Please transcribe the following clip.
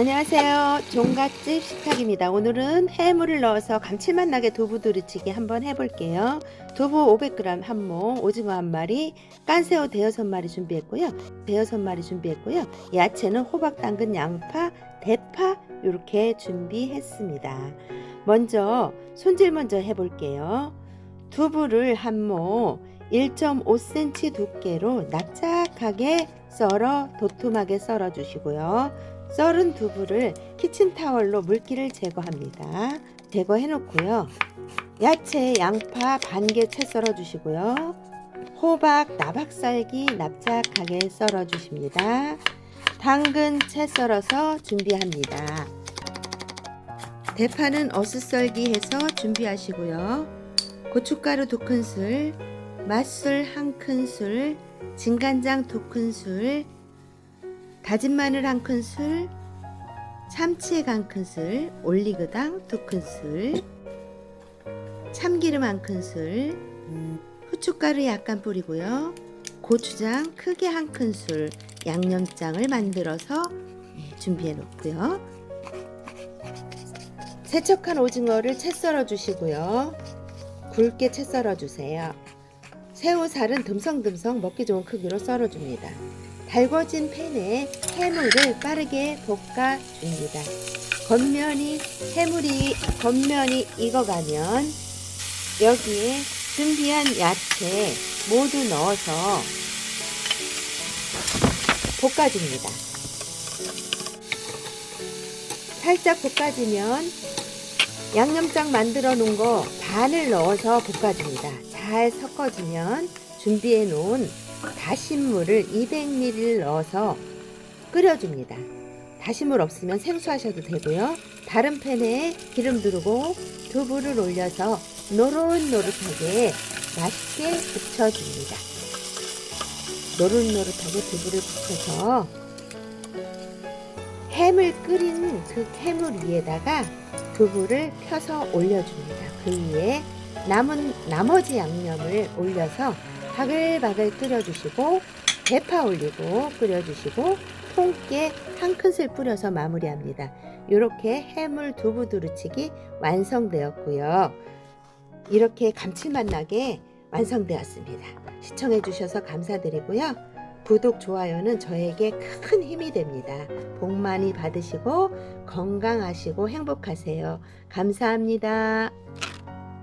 안녕하세요. 종갓집 식탁입니다. 오늘은 해물을 넣어서 감칠맛 나게 두부 두루치기 한번 해볼게요. 두부 500g 한 모, 오징어 한 마리, 깐새우 대여섯 마리 준비했고요. 대여섯 마리 준비했고요. 야채는 호박, 당근, 양파, 대파 이렇게 준비했습니다. 먼저 손질 먼저 해볼게요. 두부를 한모 1.5cm 두께로 납작하게 썰어 도톰하게 썰어 주시고요. 썰은 두부를 키친타월로 물기를 제거합니다. 제거해 놓고요. 야채, 양파 반 개 채 썰어 주시고요. 호박, 나박살기 납작하게 썰어 주십니다. 당근 채 썰어서 준비합니다. 대파는 어슷썰기 해서 준비하시고요. 고춧가루 두 큰술, 맛술 한 큰술, 진간장 두 큰술, 다진 마늘 한 큰술, 참치액 한 큰술, 올리고당 두 큰술, 참기름 한 큰술, 후춧가루 약간 뿌리고요. 고추장 크게 한 큰술, 양념장을 만들어서 네, 준비해 놓고요. 세척한 오징어를 채 썰어 주시고요. 굵게 채 썰어 주세요. 새우살은 듬성듬성 먹기 좋은 크기로 썰어 줍니다. 달궈진 팬에 해물을 빠르게 볶아 줍니다. 겉면이 해물이 겉면이 익어가면 여기에 준비한 야채 모두 넣어서 볶아줍니다. 살짝 볶아지면 양념장 만들어 놓은 거 반을 넣어서 볶아줍니다. 잘 섞어주면 준비해 놓은 다신물을 200ml 넣어서 끓여줍니다. 다신물 없으면 생수하셔도 되고요. 다른 팬에 기름 두르고 두부를 올려서 노릇노릇하게 맛있게 부쳐줍니다. 노릇노릇하게 두부를 부쳐서 해물 끓인 그 해물 위에다가 두부를 펴서 올려줍니다. 그 위에 남은 나머지 양념을 올려서 바글바글 끓여주시고 대파 올리고 끓여주시고 통깨 한 큰술 뿌려서 마무리합니다. 이렇게 해물 두부 두루치기 완성되었고요. 이렇게 감칠맛 나게 완성되었습니다. 시청해 주셔서 감사드리고요. 구독, 좋아요는 저에게 큰 힘이 됩니다. 복 많이 받으시고 건강하시고 행복하세요. 감사합니다.